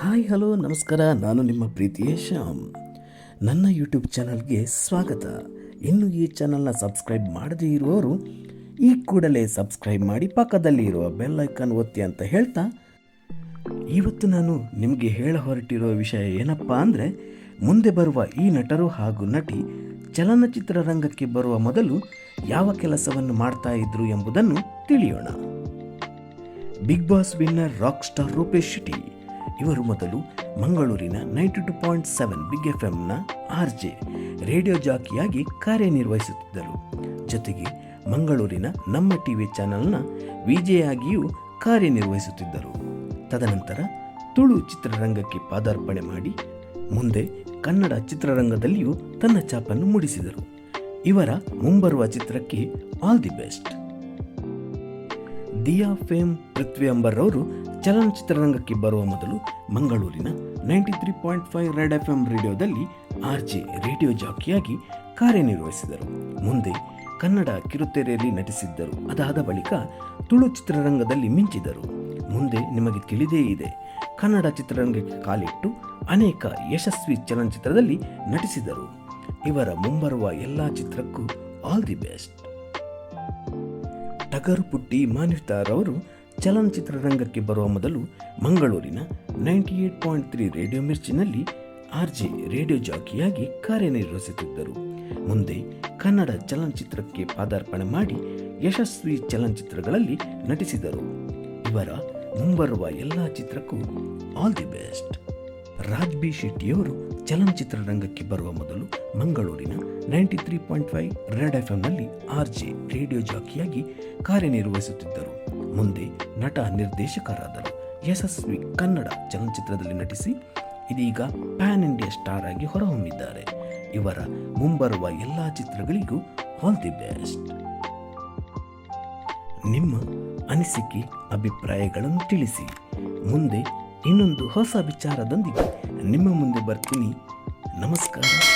Hi, hello, ನಮಸ್ಕಾರ. ನಾನು ನಿಮ್ಮ ಪ್ರೀತಿಯ ಶ್ಯಾಮ್. ನನ್ನ ಯೂಟ್ಯೂಬ್ ಚಾನಲ್ಗೆ ಸ್ವಾಗತ. ಇನ್ನು ಈ ಚಾನಲ್ನ ಸಬ್ಸ್ಕ್ರೈಬ್ ಮಾಡದೇ ಇರುವವರು ಈ ಕೂಡಲೇ ಸಬ್ಸ್ಕ್ರೈಬ್ ಮಾಡಿ ಪಕ್ಕದಲ್ಲಿ ಇರುವ ಬೆಲ್ ಐಕಾನ್ ಒತ್ತಿ ಅಂತ ಹೇಳ್ತಾ, ಇವತ್ತು ನಾನು ನಿಮಗೆ ಹೇಳ ಹೊರಟಿರೋ ವಿಷಯ ಏನಪ್ಪ ಅಂದರೆ, ಮುಂದೆ ಬರುವ ಈ ನಟರು ಹಾಗೂ ನಟಿ ಚಲನಚಿತ್ರ ರಂಗಕ್ಕೆ ಬರುವ ಮೊದಲು ಯಾವ ಕೆಲಸವನ್ನು ಮಾಡ್ತಾ ಇದ್ರು ಎಂಬುದನ್ನು ತಿಳಿಯೋಣ. Big Boss winner rock star Rupesh Shetty. ಇವರು ಮೊದಲು ಮಂಗಳೂರಿನ ninety two point seven big F ಎಂನ R J radio ಜಾಕಿಯಾಗಿ ಕಾರ್ಯನಿರ್ವಹಿಸುತ್ತಿದ್ದರು. ಜೊತೆಗೆ ಮಂಗಳೂರಿನ ನಮ್ಮ ಟಿವಿ ಚಾನೆಲ್ನ ವಿಜೆಯಾಗಿಯೂ ಕಾರ್ಯನಿರ್ವಹಿಸುತ್ತಿದ್ದರು. ತದನಂತರ ತುಳು ಚಿತ್ರರಂಗಕ್ಕೆ ಪಾದಾರ್ಪಣೆ ಮಾಡಿ ಮುಂದೆ ಕನ್ನಡ ಚಿತ್ರರಂಗದಲ್ಲಿಯೂ ತನ್ನ ಛಾಪನ್ನು ಮೂಡಿಸಿದರು. ಇವರ ಮುಂಬರುವ ಚಿತ್ರಕ್ಕೆ all the best Dia fame Prithvi Ambar ಅವರು ಚಲನಚಿತ್ರರಂಗಕ್ಕೆ ಬರುವ ಮೊದಲು ಮಂಗಳೂರಿನ ninety three point five red F M ರೇಡಿಯೋದಲ್ಲಿ ಆರ್ ಜೆ ರೇಡಿಯೋ ಜಾಕಿಯಾಗಿ ಕಾರ್ಯನಿರ್ವಹಿಸಿದರು. ಮುಂದೆ ಕನ್ನಡ ಕಿರುತೆರೆಯಲ್ಲಿ ನಟಿಸಿದ್ದರು. ಅದಾದ ಬಳಿಕ ತುಳು ಚಿತ್ರರಂಗದಲ್ಲಿ ಮಿಂಚಿದರು ಮುಂದೆ ನಿಮಗೆ ತಿಳಿದೇ ಇದೆ, ಕನ್ನಡ ಚಿತ್ರರಂಗಕ್ಕೆ ಕಾಲಿಟ್ಟು ಅನೇಕ ಯಶಸ್ವಿ ಚಲನಚಿತ್ರದಲ್ಲಿ ನಟಿಸಿದರು. ಇವರ ಮುಂಬರುವ ಎಲ್ಲ ಚಿತ್ರಕ್ಕೂ ಆಲ್ ದಿ ಬೆಸ್ಟ್. ಟಗರು ಪುಟ್ಟಿ ಮಾನ್ವಿತಾರವರು ಚಲನಚಿತ್ರರಂಗಕ್ಕೆ ಬರುವ ಮೊದಲು ಮಂಗಳೂರಿನ ninety eight point three radio ಮಿರ್ಚಿನಲ್ಲಿ R J radio ಜಾಕಿಯಾಗಿ ಕಾರ್ಯನಿರ್ವಹಿಸುತ್ತಿದ್ದರು. ಮುಂದೆ ಕನ್ನಡ ಚಲನಚಿತ್ರಕ್ಕೆ ಪಾದಾರ್ಪಣೆ ಮಾಡಿ ಯಶಸ್ವಿ ಚಲನಚಿತ್ರಗಳಲ್ಲಿ ನಟಿಸಿದರು. ಇವರ ಮುಂಬರುವ ಎಲ್ಲ ಚಿತ್ರಕ್ಕೂ all the best. Raj B ಶೆಟ್ಟಿಯವರು ಚಲನಚಿತ್ರರಂಗಕ್ಕೆ ಬರುವ ಮೊದಲು ಮಂಗಳೂರಿನ ninety three point five red F ಎಂನಲ್ಲಿ R J radio ಜಾಕಿಯಾಗಿ ಕಾರ್ಯನಿರ್ವಹಿಸುತ್ತಿದ್ದರು. ಮುಂದೆ ನಟ ನಿರ್ದೇಶಕರಾದರು. ಯಶಸ್ವಿ ಕನ್ನಡ ಚಲನಚಿತ್ರದಲ್ಲಿ ನಟಿಸಿ ಇದೀಗ ಪ್ಯಾನ್ ಇಂಡಿಯಾ ಸ್ಟಾರ್ ಆಗಿ ಹೊರಹೊಮ್ಮಿದ್ದಾರೆ. ಇವರ ಮುಂಬರುವ ಎಲ್ಲ ಚಿತ್ರಗಳಿಗೂ ಆಲ್ ದಿ ಬೆಸ್ಟ್. ನಿಮ್ಮ ಅನಿಸಿಕೆ, ಅಭಿಪ್ರಾಯಗಳನ್ನು ತಿಳಿಸಿ. ಮುಂದೆ ಇನ್ನೊಂದು ಹೊಸ ವಿಚಾರದೊಂದಿಗೆ ನಿಮ್ಮ ಮುಂದೆ ಬರ್ತೀನಿ. ನಮಸ್ಕಾರ.